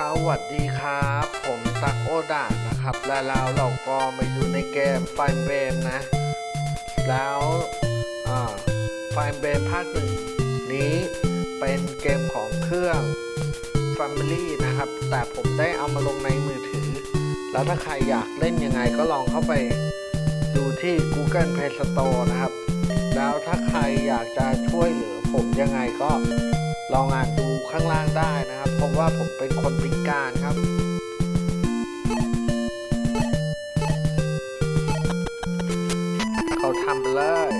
สวัสดีครับ ผมตักโอดานะครับ และแล้วเราก็มาอยู่ในเกมไฟเบนนะ แล้วไฟเบนภาคหนึ่งนี้เป็นเกมของเครื่อง Family นะครับ แต่ผมได้เอามาลงในมือถือ แล้วถ้าใครอยากเล่นยังไงก็ลองเข้าไปดูที่ Google Play Store นะครับ แล้วถ้าใครอยากจะช่วยเหลือผมยังไงก็ลองอ่านดู ข้างล่างได้นะครับ เพราะว่าผมเป็นคนพิการครับ เขาทำไปเลย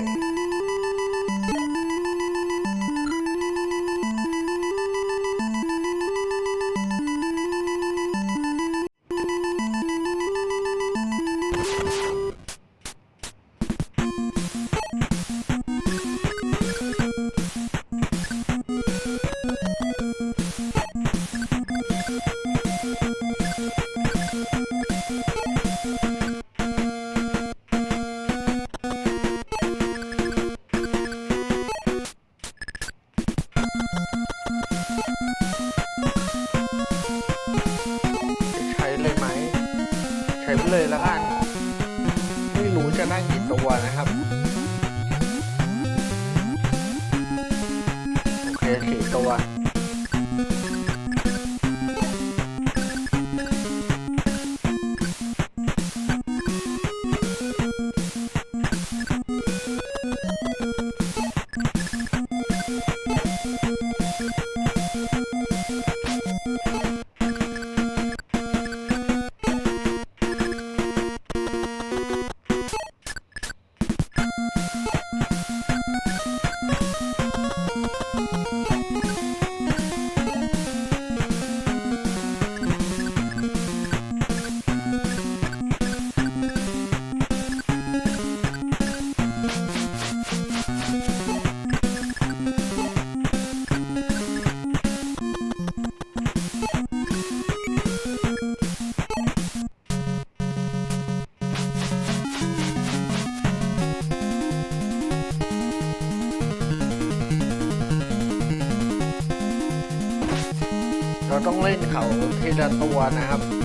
ละตัวนะครับ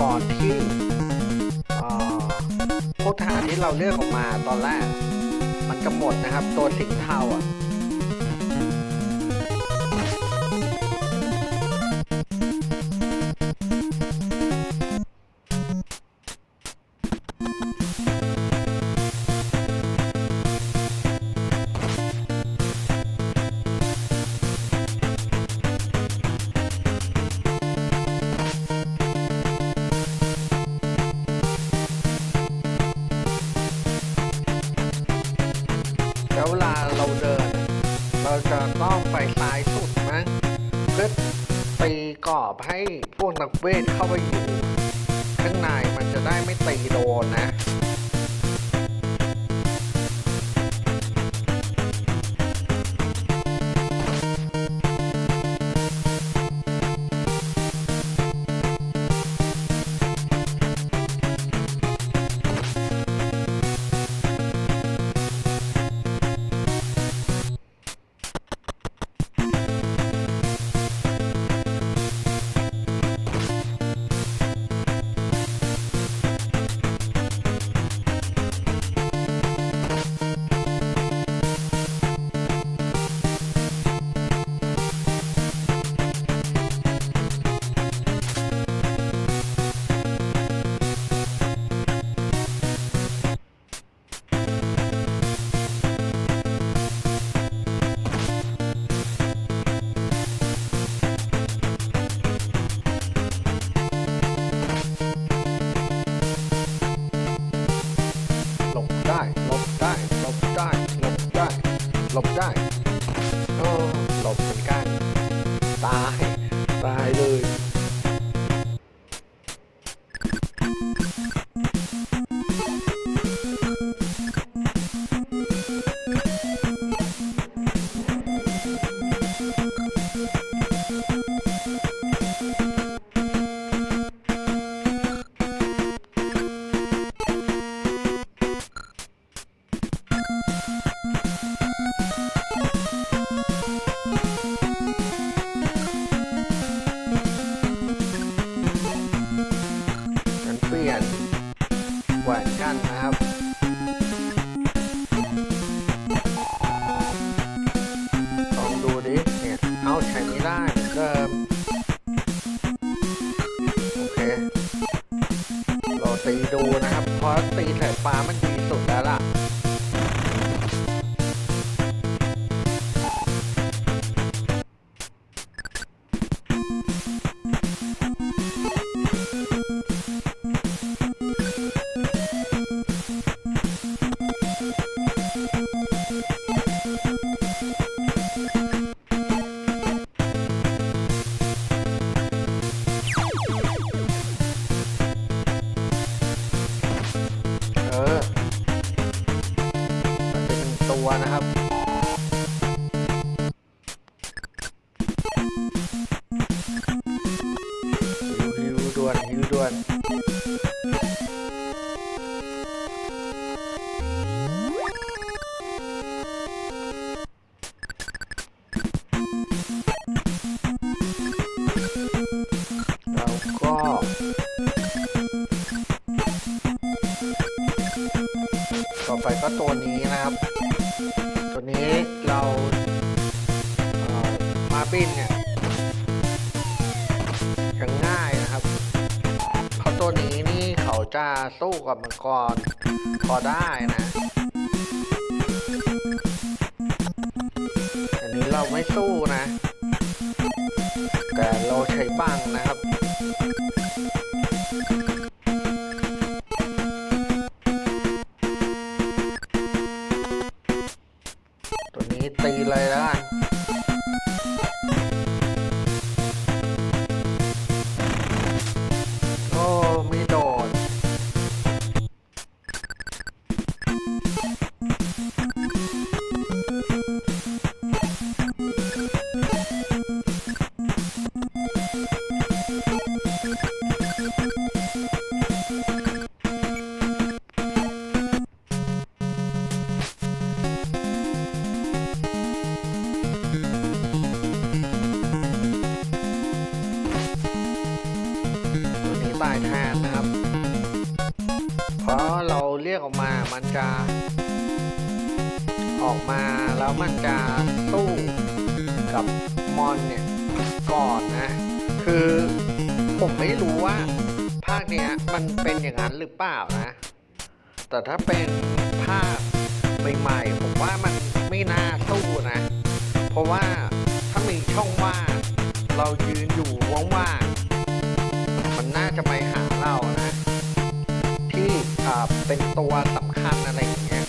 ก่อนที่พวกทหารที่เราเลือกออกมาตอนแรกมันจะหมดนะครับ ตัวสิงเทาอะ ต้องไปซ้ายสุดมั้งเพื่อตีกรอบให้พวกนักเวทเข้าไปอยู่ ข้างในมันจะได้ไม่ตีโดนนะ ก็ตัวนี้นะครับ ตัวนี้เราเอ่อมาบินเนี่ยจะง่ายนะครับเพราะตัวนี้นี่เขาจะสู้กับมังกรพอได้นะอันนี้เราไม่สู้นะ แต่เราใช้บังนะครับ กับมอนเนี่ยก่อนนะ คือผมไม่รู้ว่าภาคเนี้ยมันเป็นอย่างนั้นหรือเปล่านะ แต่ถ้าเป็นภาคใหม่ๆผมว่ามันไม่น่าสู้นะ เพราะว่าถ้ามีช่องว่างเรายืนอยู่ว่างๆมันน่าจะไปหาเรานะ ที่เป็นตัวสำคัญอะไรอย่างเงี้ย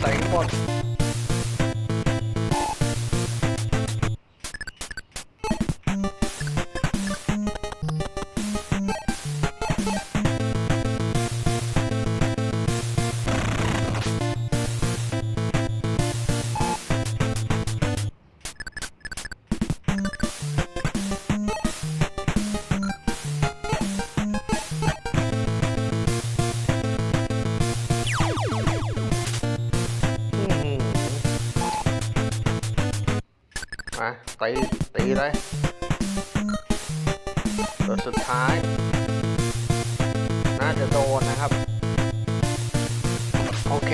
เท่ ตีตีเลยตัวสุดท้าย น่าจะโดนนะครับ โอเค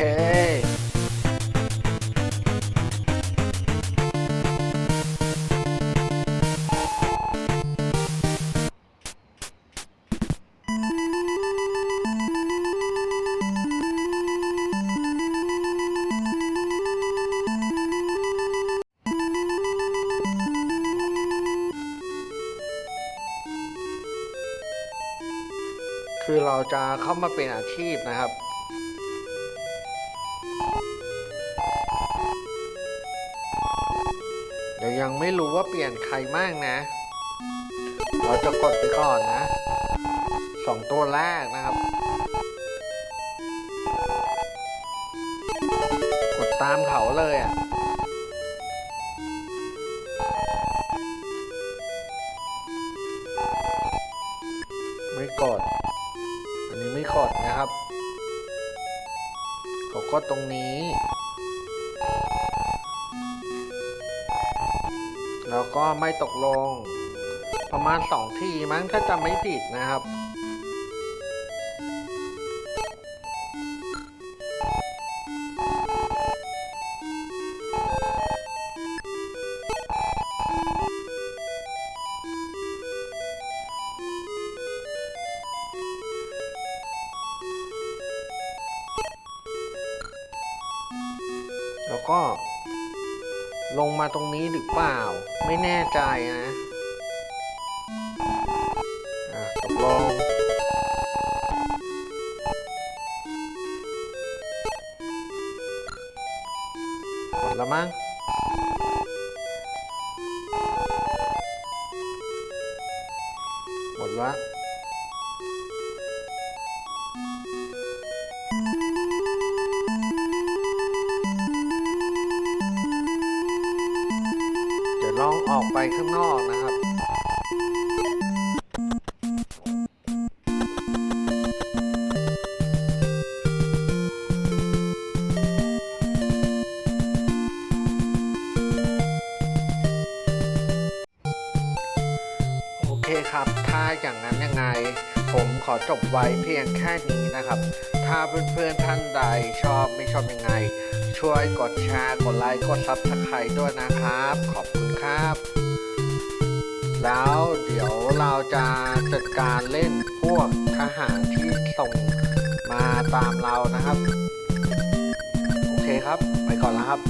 เราจะเข้ามาเป็นอาชีพนะครับ เดี๋ยวยังไม่รู้ว่าเปลี่ยนใครมากนะ เราจะกดไปก่อนนะสองตัวแรกนะครับกดตามเขาเลยอะ อันนี้ไม่กดนะครับเขาก็ตรงนี้ แล้วก็ไม่ตกลง ประมาณสองทีมั้งถ้าจำไม่ผิดนะครับ มาตรงนี้หรือเปล่า ไม่แน่ใจนะอะตกลงหมดแล้วมั้งหมดแล้ว ข้างนอกนะครับโอเคครับถ้าอย่างนั้นยังไง ผมขอจบไว้เพียงแค่นี้นะครับ ถ้าเพื่อนๆท่านใดชอบไม่ชอบยังไง ช่วยกดแชร์ กดไลค์ กดซับสไครต์ด้วยนะครับ ขอบคุณครับ แล้วเดี๋ยวเราจะจัดการเล่นพวกทหารที่ส่งมาตามเรานะครับ โอเคครับ ไปก่อนแล้วครับ